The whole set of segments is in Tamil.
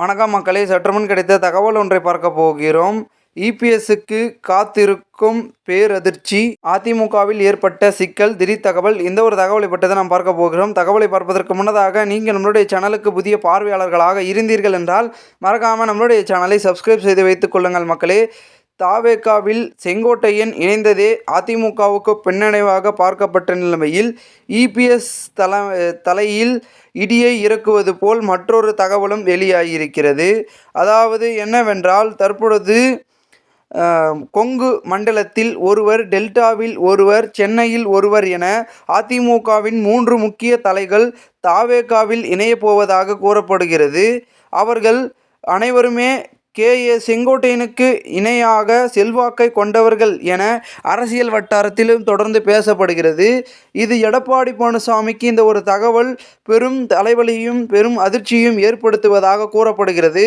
வணக்கம் மக்களே சற்றுமுன் கிடைத்த தகவல் ஒன்றை பார்க்க போகிறோம். இபிஎஸ்க்கு காத்திருக்கும் பேரதிர்ச்சி. அதிமுகவில் ஏற்பட்ட சிக்கல் திடீர் தகவல் இந்த ஒரு தகவலை பற்றி நாம் பார்க்க போகிறோம். தகவலை பார்ப்பதற்கு முன்னதாக நீங்கள் நம்மளுடைய சேனலுக்கு புதிய பார்வையாளர்களாக இருந்தீர்கள் என்றால் மறக்காமல் நம்மளுடைய சேனலை சப்ஸ்கிரைப் செய்து வைத்துக் கொள்ளுங்கள் மக்களே. தாவேகாவில் செங்கோட்டையன் இணைந்ததே அதிமுகவுக்கு பின்னடைவாக பார்க்கப்பட்ட நிலைமையில் இபிஎஸ் தல தலையில் இடியை இறக்குவது போல் மற்றொரு தகவலும் வெளியாகியிருக்கிறது. அதாவது என்னவென்றால் தற்பொழுது கொங்கு மண்டலத்தில் ஒருவர் டெல்டாவில் ஒருவர் சென்னையில் ஒருவர் என அதிமுகவின் மூன்று முக்கிய தலைகள் தாவேகாவில் இணையப் போவதாக கூறப்படுகிறது. அவர்கள் அனைவருமே கே. ஏ. செங்கோட்டையனுக்கு இணையாக செல்வாக்கை கொண்டவர்கள் என அரசியல் வட்டாரத்திலும் தொடர்ந்து பேசப்படுகிறது. இது எடப்பாடி பழனிசாமிக்கு இந்த ஒரு தகவல் பெரும் தலைவலியும் பெரும் அதிர்ச்சியும் ஏற்படுத்துவதாக கூறப்படுகிறது.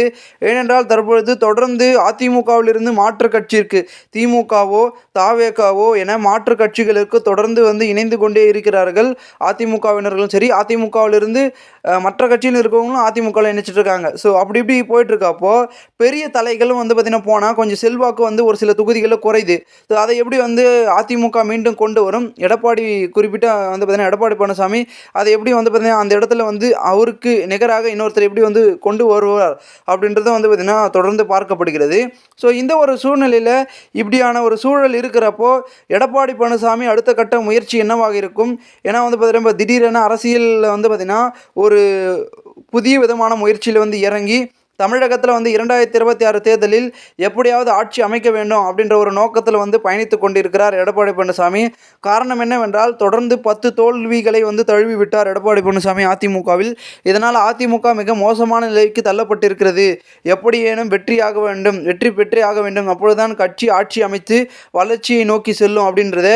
ஏனென்றால் தற்பொழுது தொடர்ந்து அதிமுகவிலிருந்து மாற்று கட்சிக்கு திமுகவோ தாவேகாவோ என மாற்று கட்சிகளுக்கு தொடர்ந்து வந்து இணைந்து கொண்டே இருக்கிறார்கள். அதிமுகவினர்களும் சரி அதிமுகவிலிருந்து மற்ற கட்சியில் இருக்கவங்களும் அதிமுகவில் இணைச்சிட்டு இருக்காங்க. ஸோ அப்படி இப்படி போயிட்டுருக்கப்போ பெரிய பெரிய தலைகளும் வந்து பார்த்திங்கன்னா போனால் கொஞ்சம் செல்வாக்கு வந்து ஒரு சில தொகுதிகளில் குறையுது. ஸோ அதை எப்படி வந்து அதிமுக மீண்டும் கொண்டு வரும்? எடப்பாடி குறிப்பிட்ட வந்து பார்த்திங்கன்னா எடப்பாடி பழனிசாமி அதை எப்படி வந்து பார்த்திங்கன்னா அந்த இடத்துல வந்து அவருக்கு நிகராக இன்னொருத்தர் எப்படி வந்து கொண்டு வருவார் அப்படின்றத வந்து பார்த்திங்கன்னா தொடர்ந்து பார்க்கப்படுகிறது. ஸோ இந்த ஒரு சூழ்நிலையில் இப்படியான ஒரு சூழல் இருக்கிறப்போ எடப்பாடி பழனிசாமி அடுத்த கட்ட முயற்சி என்னவாக இருக்கும்? ஏன்னா வந்து பார்த்தீங்கன்னா இப்போ திடீரென அரசியலில் வந்து பார்த்திங்கன்னா ஒரு புதிய விதமான முயற்சியில் வந்து இறங்கி தமிழகத்தில் வந்து இரண்டாயிரத்தி இருபத்தி ஆறு தேர்தலில் எப்படியாவது ஆட்சி அமைக்க வேண்டும் அப்படின்ற ஒரு நோக்கத்தில் வந்து பயணித்து கொண்டிருக்கிறார் எடப்பாடி பழனிசாமி. காரணம் என்னவென்றால் தொடர்ந்து பத்து தோல்விகளை வந்து தழுவி விட்டார் எடப்பாடி பழனிசாமி அதிமுகவில். இதனால் அதிமுக மிக மோசமான நிலைக்கு தள்ளப்பட்டிருக்கிறது. எப்படியேனும் வெற்றியாக வேண்டும் வெற்றி பெற்றே ஆக வேண்டும். அப்பொழுதுதான் கட்சி ஆட்சி அமைத்து வளர்ச்சியை நோக்கி செல்லும் அப்படின்றத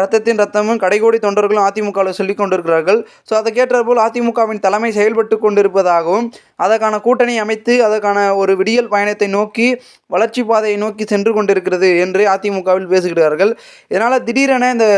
ரத்தத்தின் ரத்தமும் கடைகோடி தொண்டர்களும் அதிமுகவில் சொல்லிக் கொண்டிருக்கிறார்கள். ஸோ அதை கேட்டபோல் அதிமுகவின் தலைமை செயல்பட்டு கொண்டிருப்பதாகவும் அதற்கான கூட்டணி அமைத்து அதற்கான ஒரு விடியல் பயணத்தை நோக்கி வளர்ச்சி பாதையை நோக்கி சென்று கொண்டிருக்கிறது என்று அதிமுகவில் பேசுகிறார்கள். இதனால் திடீரென இந்த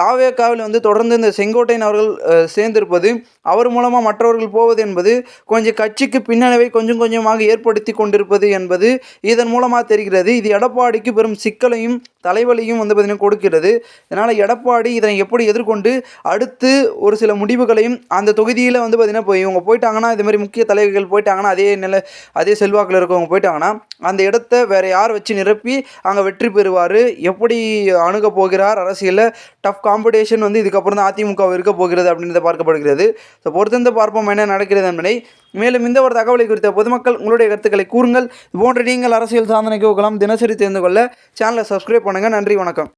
தாவேக்காவில் வந்து தொடர்ந்து இந்த செங்கோட்டையன் அவர்கள் சேர்ந்திருப்பது அவர் மூலமாக மற்றவர்கள் போவது என்பது கொஞ்சம் கட்சிக்கு பின்னடைவை கொஞ்சம் கொஞ்சமாக ஏற்படுத்தி கொண்டிருப்பது என்பது இதன் மூலமாக தெரிகிறது. இது எடப்பாடிக்கு பெரும் சிக்கலையும் தலைவலியும் வந்து பார்த்திங்கன்னா கொடுக்கிறது. இதனால் எடப்பாடி இதனை எப்படி எதிர்கொண்டு அடுத்து ஒரு சில முடிவுகளையும் அந்த தொகுதியில் வந்து பார்த்திங்கன்னா போய் இவங்க போயிட்டாங்கன்னா இதுமாதிரி முக்கிய தலைவர்கள் போயிட்டாங்கன்னா அதே நில அதே செல்வாக்கில் இருக்கவங்க போயிட்டாங்கன்னா அந்த இடத்த வேறு யார் வச்சு நிரப்பி அங்கே வெற்றி பெறுவார்? எப்படி அணுக போகிறார்? அரசியலில் டஃப் காம்படிஷன் வந்து இதுக்கப்புறம் தான் அதிமுக இருக்க போகிறது அப்படின்றத பார்க்கப்படுகிறது. ஸோ பொறுத்திருந்து பார்ப்போம் என்ன நடக்கிறது என்பதை. மேலும் இந்த ஒரு தகவலை குறித்த பொதுமக்கள் உங்களுடைய கருத்துக்களை கூறுங்கள். இது போன்ற நீங்கள் அரசியல் சாதனைக்கு போகலாம் தினசரி தெரிந்து கொள்ள சேனலை சப்ஸ்கிரைப் பண்ணுங்கள் நன்றி வணக்கம்.